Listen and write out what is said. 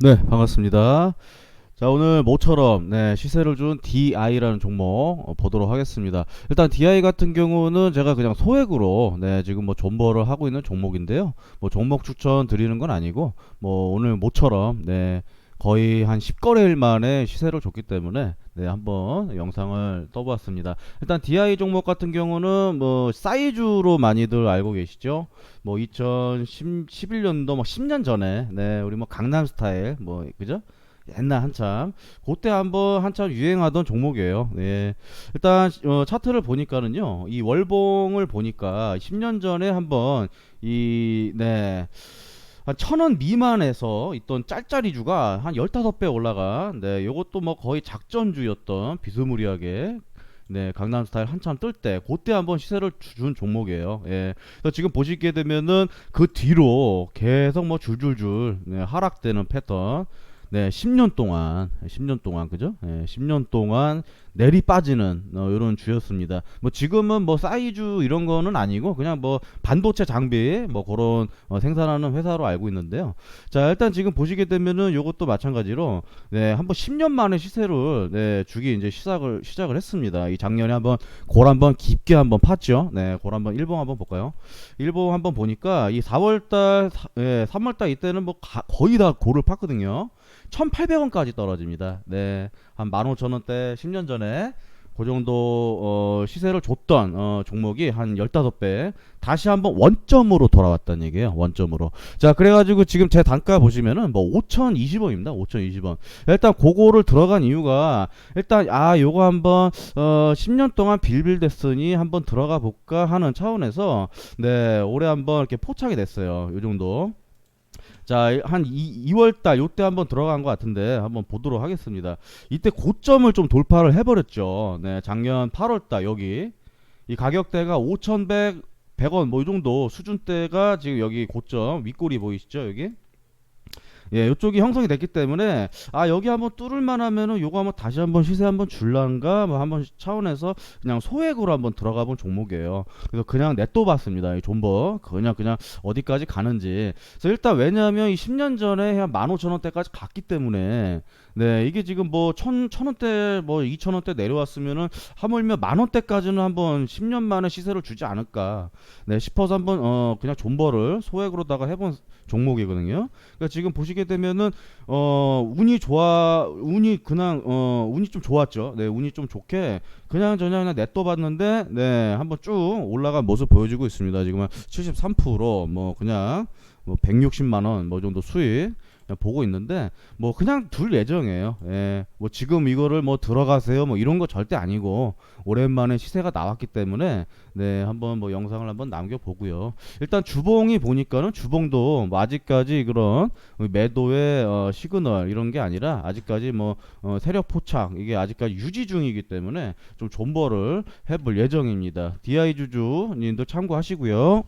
네, 반갑습니다. 자, 오늘 모처럼 네, 시세를 준 DI라는 종목 어, 보도록 하겠습니다. 일단 DI 같은 경우는 제가 그냥 소액으로 네, 지금 뭐 존버를 하고 있는 종목인데요. 뭐 종목 추천 드리는 건 아니고 뭐 오늘 모처럼 네, 거의 한 10거래일 만에 시세를 줬기 때문에 네, 한번 영상을 떠보았습니다. 일단 DI 종목 같은 경우는 뭐 사이즈로 많이들 알고 계시죠? 뭐 2011년도 뭐 10년 전에 네, 우리 뭐 강남 스타일 뭐 그죠? 옛날 한참 그때 한번 한참 유행하던 종목이에요. 네. 일단 어, 차트를 보니까는요. 이 월봉을 보니까 10년 전에 한번 이 네. 한 천 원 미만에서 있던 짤짤이주가 한 15배 올라가. 네, 요것도 뭐 거의 작전주였던 비스무리하게 네, 강남 스타일 한참 뜰 때, 그때 한번 시세를 주- 준 종목이에요. 예. 그래서 지금 보시게 되면은 그 뒤로 계속 뭐 줄줄줄 네, 하락되는 패턴. 네, 10년 동안, 10년 동안, 그죠? 예, 10년 동안 내리 빠지는 어, 이런 주였습니다. 뭐 지금은 뭐 사이즈 이런 거는 아니고 그냥 뭐 반도체 장비 뭐 그런 어, 생산하는 회사로 알고 있는데요. 자, 일단 지금 보시게 되면은 요것도 마찬가지로 네, 한번 10년 만에 시세를 네, 주기 이제 시작을 시작을 했습니다. 이 작년에 한번 골 한번 깊게 한번 팠죠. 네, 골 한번 일봉 한번 볼까요? 일봉 한번 보니까 이 4월 달 예, 3월 달 이때는 뭐 가- 거의 다 골을 팠거든요. 1,800원까지 떨어집니다. 네. 한 15,000원대 10년 전에 그 정도 어, 시세를 줬던 어, 종목이 한 15배 다시 한번 원점으로 돌아왔다는 얘기예요. 원점으로. 자, 그래가지고 지금 제 단가 보시면은 뭐 5,020원입니다. 5,020원. 일단 그거를 들어간 이유가 일단 아 요거 한번 어 10년 동안 빌빌댔으니 한번 들어가 볼까 하는 차원에서 네 올해 한번 이렇게 포착이 됐어요. 요 정도. 자, 한 2, 월 달 요때 한번 들어간 것 같은데 한번 보도록 하겠습니다. 이때 고점을 좀 돌파를 해버렸죠. 네, 작년 8월 달 여기 이 가격대가 5,100 100원 뭐 이 정도 수준대가 지금 여기 고점 윗골이 보이시죠 여기 예, 이쪽이 형성이 됐기 때문에 아 여기 한번 뚫을 만 하면은 요거 한번 다시 한번 시세 한번 줄란가 뭐 한번 차원에서 그냥 소액으로 한번 들어가 본 종목이에요. 그래서 그냥 넷도 봤습니다. 이 존버 그냥 그냥 어디까지 가는지. 그래서 일단 왜냐하면 이 10년 전에 한 15,000원대까지 갔기 때문에 네 이게 지금 뭐 천, 천 원대 뭐 이천 원대 내려왔으면은 하물며 만 원대까지는 한번 10년 만에 시세를 주지 않을까 네 싶어서 한번 어 그냥 존버를 소액으로다가 해본 종목이거든요. 그러니까 지금 보시 게 되면은 어 운이 좋아 운이 그냥 어 운이 좀 좋았죠. 네 운이 좀 좋게 그냥 저냥 그냥 넷도 봤는데 네 한번 쭉 올라간 모습 보여주고 있습니다. 지금 한 73%뭐 그냥 뭐 160만 원 뭐 정도 수익 보고 있는데 뭐 그냥 둘 예정이에요. 예. 뭐 지금 이거를 뭐 들어가세요 뭐 이런 거 절대 아니고 오랜만에 시세가 나왔기 때문에 네 한번 뭐 영상을 한번 남겨 보고요. 일단 주봉이 보니까는 주봉도 뭐 아직까지 그런 매도의 어, 시그널 이런 게 아니라 아직까지 뭐 어, 세력 포착 이게 아직까지 유지 중이기 때문에 좀 존버를 해볼 예정입니다. DI 주주님도 참고하시고요.